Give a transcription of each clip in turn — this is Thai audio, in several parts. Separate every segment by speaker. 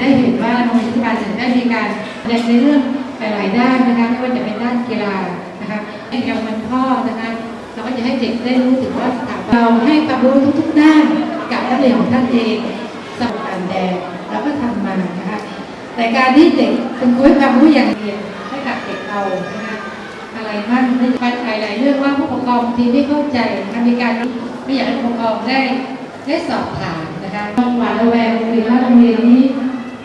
Speaker 1: ได้เห็นว่าโรงเรียนเทศบาลเนี่ยได้มีการแสดงในเรื่องหลายๆด้านนะคะไม่ว่าจะเป็นด้านกีฬานะคะในการวันพ่อนะคะเราก็จะให้เด็กได้รู้ถึงว่าสถาบันเราให้ความรู้ทุกๆด้านกับนักเรียนของท่านเองสำหรับการแดงเราก็ทำมานะคะแต่การที่เด็กเป็นคุยความรู้อย่างเดียวให้กับเด็กเรานะคะอะไรบ้างไม่ไปหลายๆเรื่องว่าผู้ปกครองบางทีไม่เข้าใจมีการไม่อยากให้ผู้ปกครองได้ได้สอบถามนะคะต้องหวาดระแวงโรงเรียนว่าโรงเรียนนี้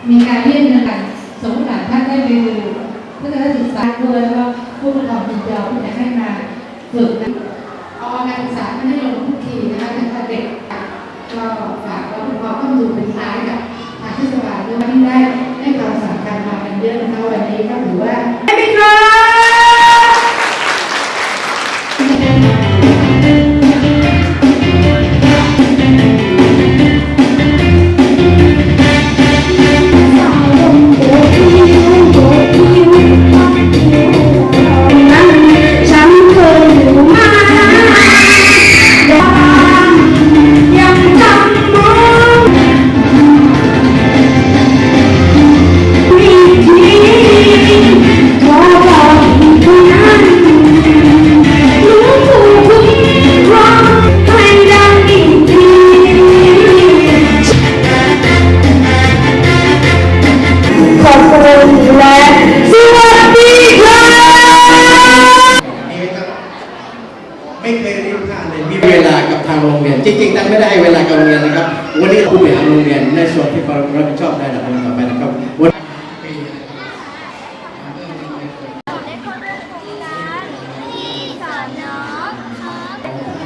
Speaker 1: มีการเรียนเงินกันสมมติว่าท่านได้ไปดูเพื่อการศึกษาด้วยแล้วก็ผู้ปกครองยินยอมจะให้มาฝึกนะเอาการศึกษาให้ลงทุกทีนะคะตั้งแต่เด็กก็ฝากว่าผู้ปกครอต้องดูเป็นท้ายกับทางเทศบาลด้วยที่ได้ให้ความสำคัญมากันเยอะนะคะ
Speaker 2: จริง
Speaker 3: ๆตั้งไม่ได้ให้เวลากับโรงเรียนนะครับ วันนี้ผู้บริหารโรงเรียนในส่วนที่เรับผิดชอบได้ดำเนินต่อไปนะครับวัน
Speaker 4: ได้เข้าร่วมโครงการที่สอนน้องครับ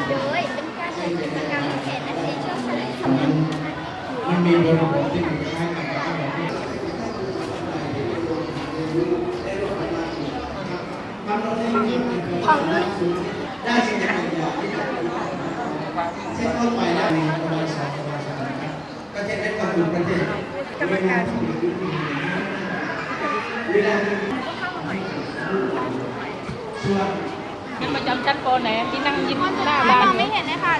Speaker 4: โดยเป็นการจัดกิจกรรมเขตและเช่วงเฉลิมฉลอง
Speaker 5: มันมีบริบทที่มันคล้ายกันกับที่เราที่ความเราได้ยินเป็น
Speaker 4: ของ
Speaker 5: ได้สิ่งใดบางอย่างที่ เช่นเข้าไปแล้วมีประมาณสองประมาณสามประเทศเป็นความเป็นประเทศเวลาที่อยู่ที่เวลาที่ส่วน
Speaker 6: ประจำชั้นปอไหนที่นั่งยิ้มหน้าบ้าน
Speaker 4: ไม่เห็นเลยค่ะ